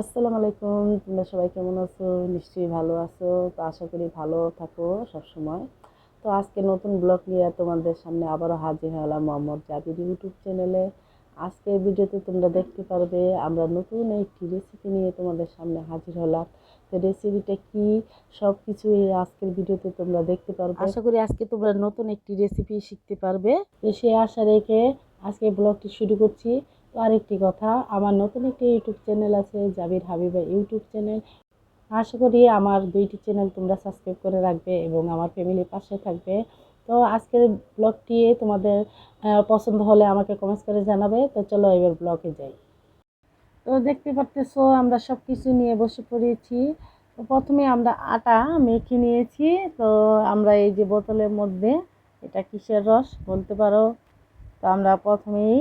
আসসালামু আলাইকুম তোমরা সবাই কেমন আছো? নিশ্চয়ই ভালো আছো। তো আশা করি ভালো থাকো সব সময় তো আজকে নতুন ব্লগ নিয়ে তোমাদের সামনে আবারও হাজির হলাম মোহাম্মদ জাবির ইউটিউব চ্যানেলে। আজকের ভিডিওতে তোমরা দেখতে পারবে আমরা নতুন একটি রেসিপি নিয়ে তোমাদের সামনে হাজির হলাম। তো রেসিপিটা কি? সব কিছু এই আজকের ভিডিওতে তোমরা দেখতে পারবে। আশা করি আজকে তোমরা নতুন একটি রেসিপি শিখতে পারবে। তো সে আশা রেখে আজকে ব্লগটি শুরু করছি। তো আরেকটি কথা, আমার নতুন একটি ইউটিউব চ্যানেল আছে, জাবির হাবিবা ইউটিউব চ্যানেল আশা করি আমার দুইটি চ্যানেল তোমরা সাবস্ক্রাইব করে রাখবে এবং আমার ফ্যামিলির পাশে থাকবে। তো আজকের ব্লগটি তোমাদের পছন্দ হলে আমাকে কমেন্টস করে জানাবে। তো চলো এবার ব্লগে যাই। তো দেখতে পারতেছো, আমরা সব কিছু নিয়ে বসে পড়েছি। তো প্রথমে আমরা আটা মেখে নিয়েছি। তো আমরা এই যে বোতলের মধ্যে, এটা কিসের রস বলতে পারো? তো আমরা প্রথমেই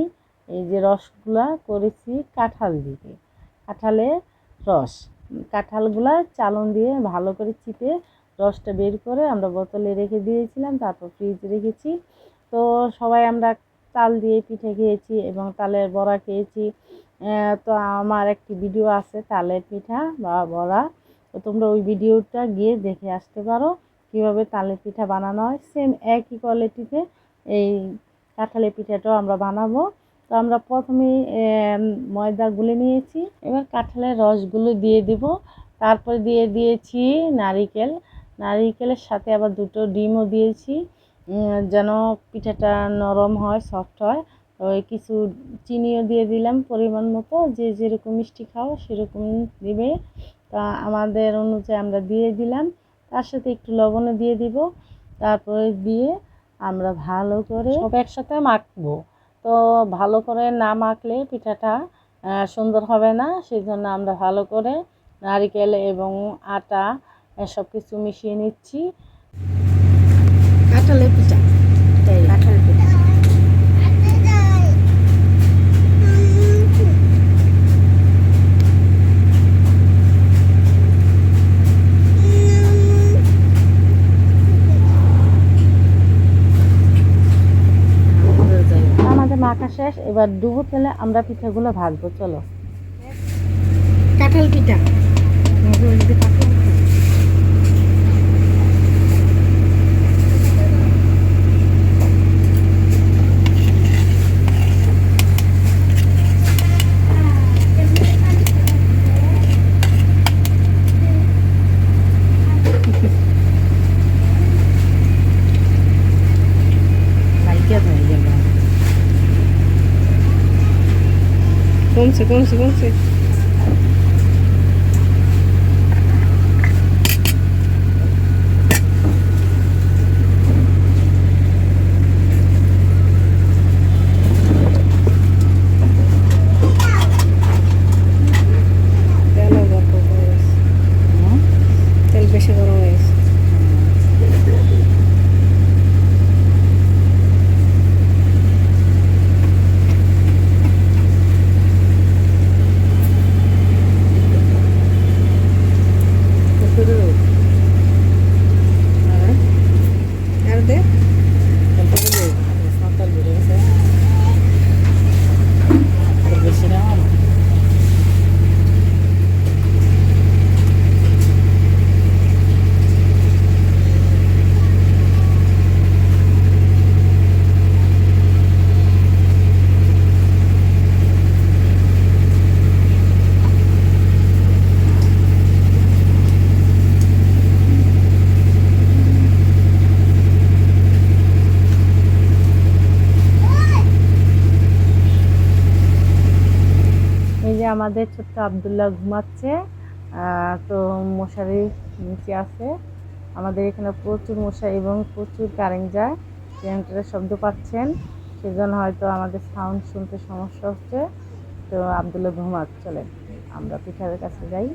এই যে রসগুলা করেছি কাঁঠাল দিয়ে কাঁঠালের রস। কাঁঠালগুলা চালন দিয়ে ভালো করে চিপে রসটা বের করে আমরা বোতলে রেখে দিয়েছিলাম, তারপর ফ্রিজে রেখেছি। তো সবাই আমরা তাল দিয়ে পিঠে খেয়েছি এবং তালের বড়া খেয়েছি। তো আমার একটি ভিডিও আছে তালের পিঠা বা বড়া। তো তোমরা ওই ভিডিওটা গিয়ে দেখে আসতে পারো, কীভাবে তালের পিঠা বানানো হয়। সেম একই কোয়ালিটিতে এই কাঁঠালের পিঠাটাও আমরা বানাবো। তো আমরা প্রথমে ময়দা গুলে নিয়েছি। এবার কাঁঠালের রসগুলো দিয়ে দিব। তারপর দিয়ে দিয়েছি নারিকেল। নারিকেলের সাথে আবার দুটো ডিমও দিয়েছি। যেন পিঠাটা নরম হয় সফট হয়। ওই কিছু চিনিও দিয়ে দিলাম পরিমাণ মতো। যে যেরকম মিষ্টি খাও সেরকম দিবে। তা আমাদের অনুযায়ী আমরা দিয়ে দিলাম। তার সাথে একটু লবণও দিয়ে দিব। তারপরে দিয়ে আমরা ভালো করে সব একসাথে মাখবো। তো ভালো করে না মাখলে পিঠাটা সুন্দর হবে না। সেই জন্য আমরা ভালো করে নারিকেল এবং আটা সব কিছু মিশিয়ে নিচ্ছি। কাঁঠালের পিঠা কাঁঠাল পিঠা আমাদের মাখা শেষ এবার ডুবো তেলে আমরা পিঠাগুলো ভাজবো চলো। কাঁঠাল পিঠা। conoce, conoce, conoce. আমাদের ছোট্ট আবদুল্লাহ ঘুমাচ্ছে তো মশারি নিচে আছে। আমাদের এখানে প্রচুর মশা এবং প্রচুর কারেন্ট যায়, কারেন্টের শব্দ পাচ্ছেন। সেজন্য হয়তো আমাদের সাউন্ড শুনতে সমস্যা হচ্ছে। তো আবদুল্লাহ ঘুমাচ্ছে চলেন, আমরা পিঠারের কাছে যাই।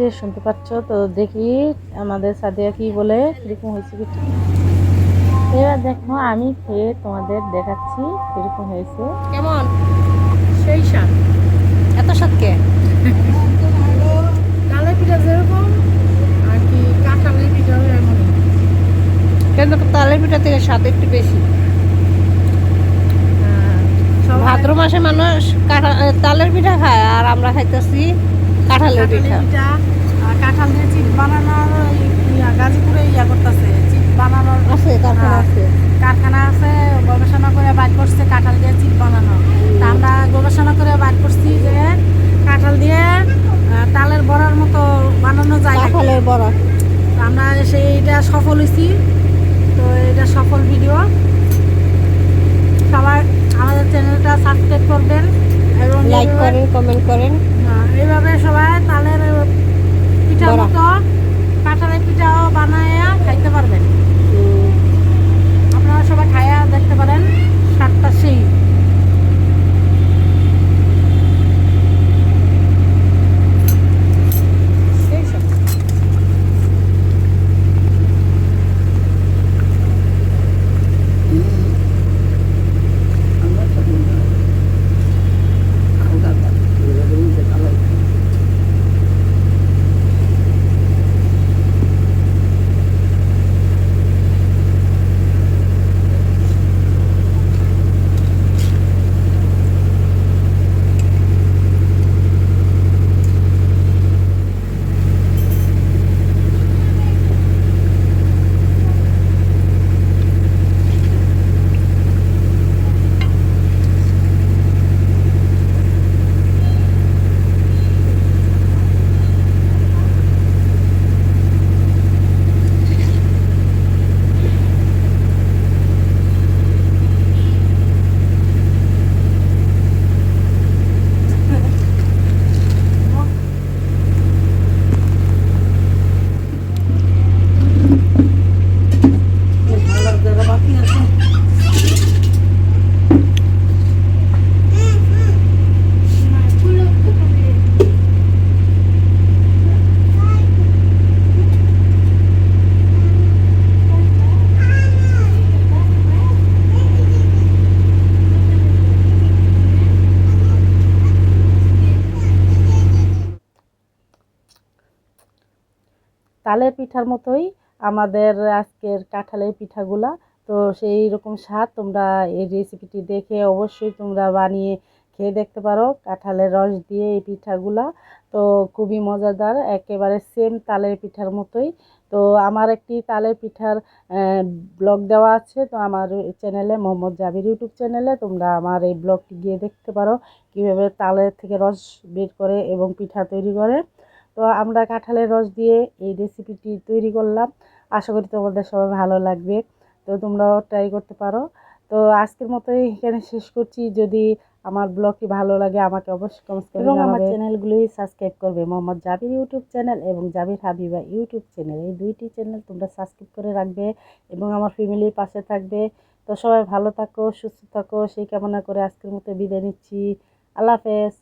দিচ্ছে শুনতে পাচ্ছ তো দেখি আমাদের সাদিয়া কি বলে কীরকম হয়েছে কিছু এবার দেখো আমি খেয়ে তোমাদের দেখাচ্ছি কীরকম হয়েছে। কেমন? সেই স্বাদ এত স্বাদ কে? ডালের পিঠা যেরকম আর কি কাঁঠালের পিঠাও এমনই। কিন্তু তালের পিঠা থেকে স্বাদ একটু বেশি। হ্যাঁ, ভাদ্র মাসে মানুষ তালের পিঠা খায় আর আমরা খাইতেছি কাঁঠালের পিঠা কাঁঠাল দিয়ে চিপ বানানোর গাজীপুরে ইয়া করতেছে চিপ বানানোর আছে কারখানা হ্যাঁ। আছে কারখানা আছে গবেষণা করে বাইর করছে কাঁঠাল দিয়ে চিপ বানানো তা আমরা গবেষণা করে বাইর করছি যে কাঁঠাল দিয়ে আহ, তালের বড়ার মতো বানানো যায় নাকি। কাঁঠালের বড়া তো আমরা সেইটা সফল হয়েছি তো এটা সফল ভিডিও সবাই আমাদের চ্যানেলটা সাবস্ক্রাইব করবেন এবং লাইক এইভাবে- করেন কমেন্ট করেন হ্যাঁ, এইভাবে সবাই তালের পিঠার মতো কাঁঠালের পিঠাও বানায় খাইতে পারবেন। আপনারা সবাই খাইয়া দেখতে পারেন সেই সেই। তালের পিঠার মতোই আমাদের আজকের কাঁঠালের পিঠাগুলা। তো সেই রকম স্বাদ তোমরা এই রেসিপিটি দেখে অবশ্যই তোমরা বানিয়ে খেয়ে দেখতে পারো কাঁঠালের রস দিয়ে এই পিঠাগুলা। তো খুবই মজাদার, একেবারে সেম তালের পিঠার মতোই। তো আমার একটি তালের পিঠার ব্লগ দেওয়া আছে, তো আমার চ্যানেলে মোহাম্মদ জাবির ইউটিউব চ্যানেলে তোমরা আমার এই ব্লগটি গিয়ে দেখতে পারো কীভাবে তালের থেকে রস বের করে এবং পিঠা তৈরি করে। তো আমরা কাঁঠালের রস দিয়ে এই রেসিপিটি তৈরি করলাম। আশা করি তোমাদের সবাই ভালো লাগবে। তো তোমরাও ট্রাই করতে পারো। তো আজকের মতোই এখানে শেষ করছি। যদি আমার ব্লগটি ভালো লাগে আমাকে অবশ্যই কমেন্ট করে এবং আমার চ্যানেলগুলোই সাবস্ক্রাইব করবে। মোহাম্মদ জাবির ইউটিউব চ্যানেল এবং জাবির হাবিবা ইউটিউব চ্যানেল এই দুইটি চ্যানেল তোমরা সাবস্ক্রাইব করে রাখবে এবং আমার ফ্যামিলির পাশে থাকবে। তো সবাই ভালো থাকো সুস্থ থাকো। সেই কামনা করে আজকের মতো বিদায় নিচ্ছি। আল্লাহ হাফেজ।